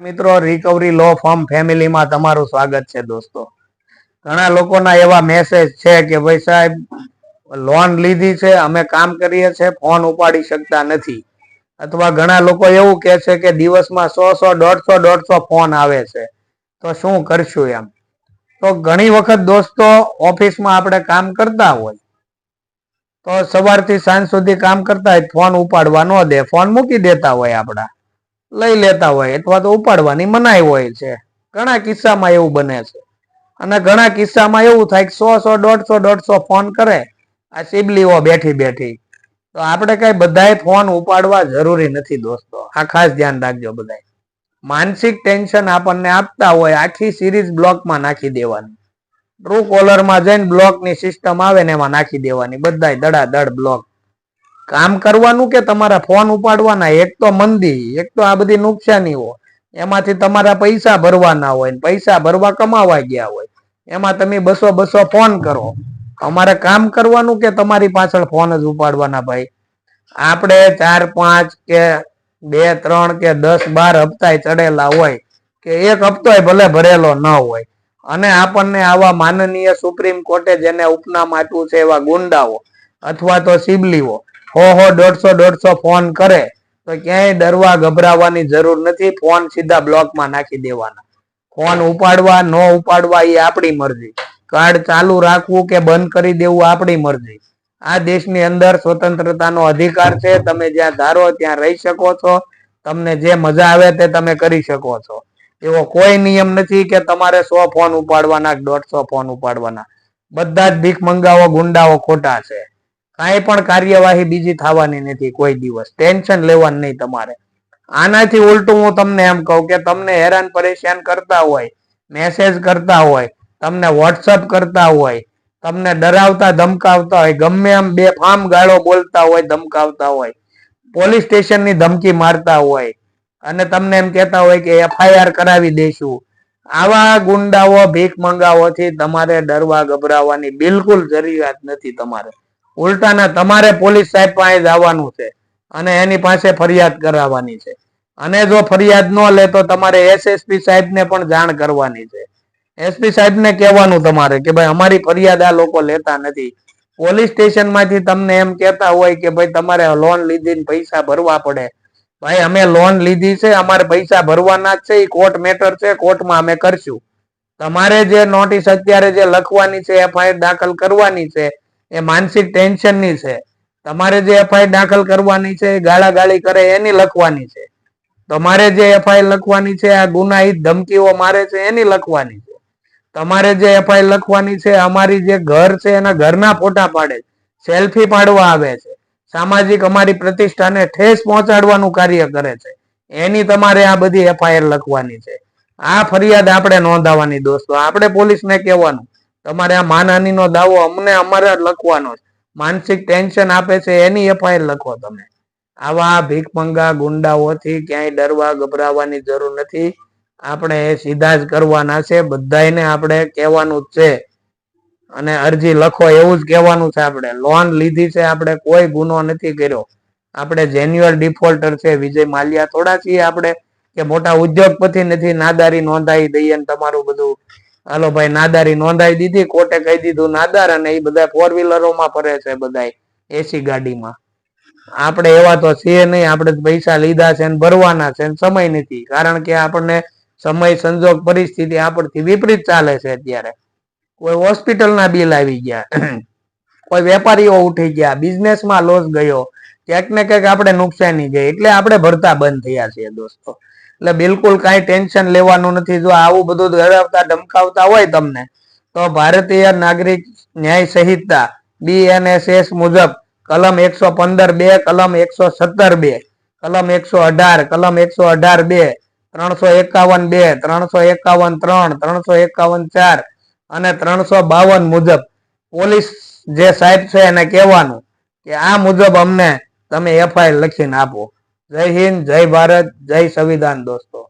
મિત્રો રિકવરી લો ફોર્મ ફેમિલીમાં તમારું સ્વાગત છે દોસ્તો. ઘણા લોકોના એવા મેસેજ છે કે, ભાઈ સાહેબ લોન લીધી છે, અમે કામ કરીએ છીએ ફોન ઉપાડી શકતા નથી. અથવા ઘણા લોકો એવું કે છે કે, દિવસમાં સો સો, દોઢસો દોઢસો ફોન આવે છે. તો શું કરશું એમ? તો ઘણી વખત દોસ્તો, ઓફિસમાં આપણે કામ કરતા હોય, તો સવારથી સાંજ સુધી કામ કરતા હોય ફોન ઉપાડવા ન દે ફોન મૂકી દેતા હોય આપણા. લઈ લેતા હોય અથવા તો ઉપાડવાની મનાઈ હોય છે. ઘણા કિસ્સામાં એવું બને છે. અને ઘણા કિસ્સામાં એવું થાય કે સો સો દોઢસો દોઢસો ફોન કરે, આ સિબલીઓ બેઠી બેઠી. તો આપણે કઈ બધાએ ફોન ઉપાડવા જરૂરી નથી દોસ્તો. આ ખાસ ધ્યાન રાખજો બધાય માનસિક ટેન્શન આપણને આપતા હોય આખી સિરીઝ બ્લોકમાં નાખી દેવાની. ટ્રુ કોલરમાં જઈને બ્લોકની સિસ્ટમ આવે ને એમાં નાખી દેવાની. બધાય દડા દડ બ્લોક. કામ કરવાનું કે તમારા ફોન ઉપાડવાના? એક તો મંદી, એક તો આ બધી નુકસાનીઓ એમાંથી તમારા પૈસા ભરવાના હોય પૈસા ભરવા કમાવા ગયા હોય. એમાં તમે બસો બસો ફોન કરો. અમારે કામ કરવાનું કે તમારી પાછળ ફોન જ ઉપાડવાના ભાઈ? આપણે ચાર, પાંચ કે બે, ત્રણ કે દસ, બાર હપ્તાય ચડેલા હોય કે એક હપ્તો ભલે ભરેલો ન હોય. અને આપણને આવા માનનીય સુપ્રીમ કોર્ટે જેને ઉપનામ આપ્યું છે એવા ગુંડાઓ અથવા તો સિબલીઓ હો દોઢસો દોઢસો ફોન કરે તો ક્યાંય ડરવા ગભરાવાની જરૂર નથી. ફોન સીધા બ્લોકમાં નાખી દેવાના. ફોન ઉપાડવા, ન ઉપાડવા એ આપણી મરજી. કાર્ડ ચાલુ રાખવું કે બંધ કરી દેવું આપણી મરજી. આ દેશની અંદર સ્વતંત્રતાનો અધિકાર છે. તમે જ્યાં ધારો ત્યાં રહી શકો છો. તમને જે મજા આવે તે તમે કરી શકો છો. એવો કોઈ નિયમ નથી કે તમારે સો ફોન ઉપાડવાના દોઢસો ફોન ઉપાડવાના. બધા જ ભીખ મંગાવો, ગુંડાઓ ખોટા છે. કાંઈ પણ કાર્યવાહી બીજી થવાની નથી, કોઈ દિવસ. ટેન્શન લેવાનું નહીં તમારે. આનાથી ઉલટું હું તમને એમ કહું કે તમને હેરાન પરેશાન કરતા હોય મેસેજ કરતા હોય, તમને વોટ્સઅપ કરતા હોય, તમને ડરાવતા, ધમકાવતા હોય, ગમે એમ બે ફામ ગાળો બોલતા હોય, ધમકાવતા હોય, પોલીસ સ્ટેશનની ધમકી મારતા હોય, અને તમને એમ કહેતા હોય કે એફઆઈઆર કરાવી દઈશું. આવા ગુંડાઓ, ભીખ મંગાવોથી તમારે ડરવા ગભરાવાની બિલકુલ જરૂરિયાત નથી તમારે. ઉલટાના તમારે પોલીસ સાહેબ પાસે જવાનું છે અને એની પાસે ફરિયાદ કરાવવાની છે. અને જો ફરિયાદ ન લે તો તમારે એસએસપી સાહેબને પણ જાણ કરવાની છે. એસપી સાહેબને કહેવાનું તમારે કે ભાઈ અમારી ફરિયાદ આ લોકો લેતા નથી. પોલીસ સ્ટેશનમાંથી તમને એમ કહેતા હોય કે ભાઈ તમારે લોન લીધી પૈસા ભરવા પડે. ભાઈ અમે લોન લીધી છે, અમારે પૈસા ભરવાના જ છે એ કોર્ટ મેટર છે, કોર્ટમાં અમે કરશું. તમારે જે નોટિસ અત્યારે જે લખવાની છે એફઆઈઆર દાખલ કરવાની છે એ માનસિક ટેન્શનની છે. તમારે જે એફઆઈઆર દાખલ કરવાની છે ગાળાગાળી ગાળા ગાળી કરે, એની લખવાની છે. તમારે જે એફઆઈઆર લખવાની છે, આ ગુનાહિત ધમકીઓ મારે છે, એની લખવાની છે. તમારે જે એફઆઈઆર લખવાની છે, અમારી જે ઘર છે, એના ઘરના ફોટા પાડે સેલ્ફી પાડવા આવે છે. સામાજિક અમારી પ્રતિષ્ઠાને ઠેસ પહોંચાડવાનું કાર્ય કરે છે. એની તમારે આ બધી એફઆઈઆર લખવાની છે. આ ફરિયાદ આપણે નોંધાવાની દોસ્તો. આપણે પોલીસને કહેવાનું. તમારે આ માનહાનિનો દાવો અમને અમારે લખવાનો માનસિક ટેન્શન આપે છે, એની એફઆઈઆર લખો તમે. આવા ભીખમંગા ગુંડાઓથી ક્યાંય ડરવા ગભરાવાની જરૂર નથી. આપણે સીધા જ કરવાના છે બધાને આપણે કહેવાનું જ છે. અને અરજી લખો, એવું જ કહેવાનું છે આપણે. લોન લીધી છે, આપણે કોઈ ગુનો નથી કર્યો. આપણે જેન્યુઅલ ડિફોલ્ટર છે, વિજય માલ્યા થોડા છીએ આપણે, કે મોટા ઉદ્યોગપતિ નથી, નાદારી નોંધાઈ દઈએ તમારું બધું હાલો ભાઈ, નાદારી નોંધાઈ દીધી, કોર્ટે કહી દીધું, નાદાર અને એ બધા ફોર વ્હીલરોમાં ફરે છે બધા એસી ગાડીમાં. આપણે એવા તો છીએ નહીં, આપણે પૈસા લીધા છે ભરવાના છે સમય નથી. કારણ કે આપણને સમય, સંજોગ, પરિસ્થિતિ આપણથી વિપરીત ચાલે છે અત્યારે. કોઈ હોસ્પિટલના બિલ આવી ગયા, કોઈ વેપારીઓ ઉઠી ગયા, બિઝનેસમાં લોસ ગયો, ક્યાંક ને ક્યાંક આપણે નુકસાની ગઈ, એટલે આપણે ભરતા બંધ થયા છીએ દોસ્તો. એટલે બિલકુલ કાંઈ ટેન્શન લેવાનું નથી. જો આવું બધું ડરાવતા ધમકાવતા હોય તમને, તો ભારતીય નાગરિક ન્યાય સંહિતા બીએનએસએસ મુજબ, કલમ એકસો પંદર બે, કલમ એકસો સત્તર બે, કલમ એકસો અઢાર, કલમ એકસો અઢાર બે, ત્રણસો એકાવન બે, ત્રણસો એકાવન ત્રણ, ત્રણસો એકાવન ચાર અને ત્રણસો બાવન મુજબ, પોલીસ જે સાહેબ છે એને કહેવાનું કે આ મુજબ અમને તમે એફઆઈઆર લખીને આપો. જય હિન્દ જય ભારત જય સંવિધાન દોસ્તો.